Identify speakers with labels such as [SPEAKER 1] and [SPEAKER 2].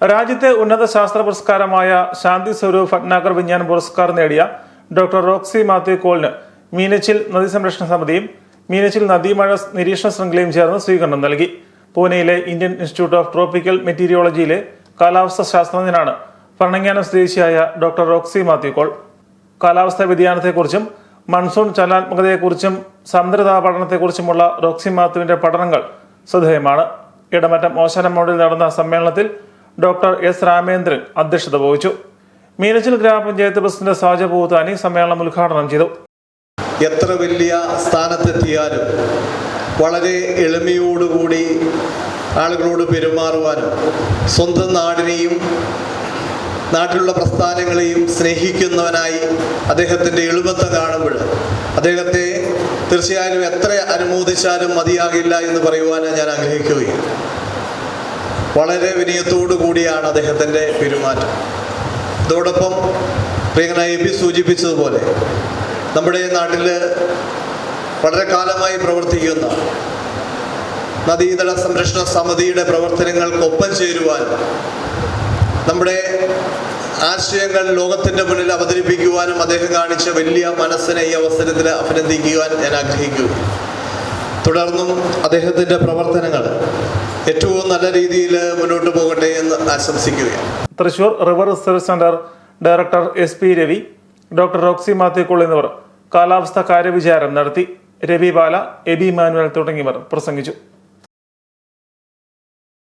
[SPEAKER 1] രാജ്യത്തെ ഉന്നത ശാസ്ത്ര പുരസ്കാരമായ ശാന്തി സ്വരൂപ് ഭട്നാഗർ വിജ്ഞാൻ പുരസ്കാർ നേടിയ ഡോക്ടർ റോക്സി മാത്യു കോളിന് മീനച്ചിൽ നദീ സംരക്ഷണ സമിതിയും മീനച്ചിൽ നദീമഴ നിരീക്ഷണ ശൃംഖലയും ചേർന്ന് സ്വീകരണം നൽകി. പൂനെയിലെ ഇന്ത്യൻ ഇൻസ്റ്റിറ്റ്യൂട്ട് ഓഫ് ട്രോപ്പിക്കൽ മെറ്റീരിയോളജിയിലെ കാലാവസ്ഥാ ശാസ്ത്രജ്ഞനാണ് ഭരണങ്ങാനം സ്വദേശിയായ ഡോക്ടർ റോക്സി മാത്യു കോൾ. കാലാവസ്ഥാ വ്യതിയാനത്തെക്കുറിച്ചും മൺസൂൺ ചലനാത്മകതയെക്കുറിച്ചും സമുദ്രതാ പഠനത്തെക്കുറിച്ചുമുള്ള റോക്സി മാത്യുവിന്റെ പഠനങ്ങൾ ശ്രദ്ധേയമാണ്. ഇടമറ്റം ഓശാന മോഡിൽ നടന്ന സമ്മേളനത്തിൽ ഡോക്ടർ എസ് രാമേന്ദ്രൻ അധ്യക്ഷത വഹിച്ചു. മീനച്ചിൽ ഗ്രാമപഞ്ചായത്ത് പ്രസിഡന്റ് സാജ പൂത്താനി സമ്മേളനം ഉദ്ഘാടനം ചെയ്തു.
[SPEAKER 2] എത്ര വലിയ സ്ഥാനത്തെത്തിയാലും വളരെ എളിമയോടുകൂടി ആളുകളോട് പെരുമാറുവാനും സ്വന്തം നാടിനെയും നാട്ടിലുള്ള പ്രസ്ഥാനങ്ങളെയും സ്നേഹിക്കുന്നവനായി അദ്ദേഹത്തിന്റെ എളുപ്പത്തെ കാണുമ്പോൾ അദ്ദേഹത്തെ തീർച്ചയായും എത്ര അനുമോദിച്ചാലും മതിയാകില്ല എന്ന് പറയുവാനാണ് ഞാൻ ആഗ്രഹിക്കുകയും വളരെ വിനയത്തോടു കൂടിയാണ് അദ്ദേഹത്തിന്റെ പെരുമാറ്റം. അതോടൊപ്പം പ്രിയങ്കനായ എ പി സൂചിപ്പിച്ചതുപോലെ നമ്മുടെ നാട്ടിൽ വളരെ കാലമായി പ്രവർത്തിക്കുന്ന നദീതട സംരക്ഷണ സമിതിയുടെ പ്രവർത്തനങ്ങൾക്കൊപ്പം ചേരുവാൻ നമ്മുടെ ആശയങ്ങൾ ലോകത്തിന്റെ മുന്നിൽ അവതരിപ്പിക്കുവാനും അദ്ദേഹം കാണിച്ച വലിയ മനസ്സിനെ ഈ അവസരത്തിൽ അഭിനന്ദിക്കുവാൻ ഞാൻ ആഗ്രഹിക്കുന്നു. തുടർന്നും അദ്ദേഹത്തിന്റെ പ്രവർത്തനങ്ങൾ ഏറ്റവും നല്ല രീതിയിൽ മുന്നോട്ട് പോകട്ടെ എന്ന് ആശംസിക്കുകയാണ്.
[SPEAKER 1] Thrissur river research centre director S P Ravi doctor Roxy Mathew Koll എന്നിവർ കാലാവസ്ഥ കാര്യവിചാരം നടത്തി. രവി ബാല എബി മാനുവൽ തുടങ്ങിയവർ പ്രസംഗിച്ചു.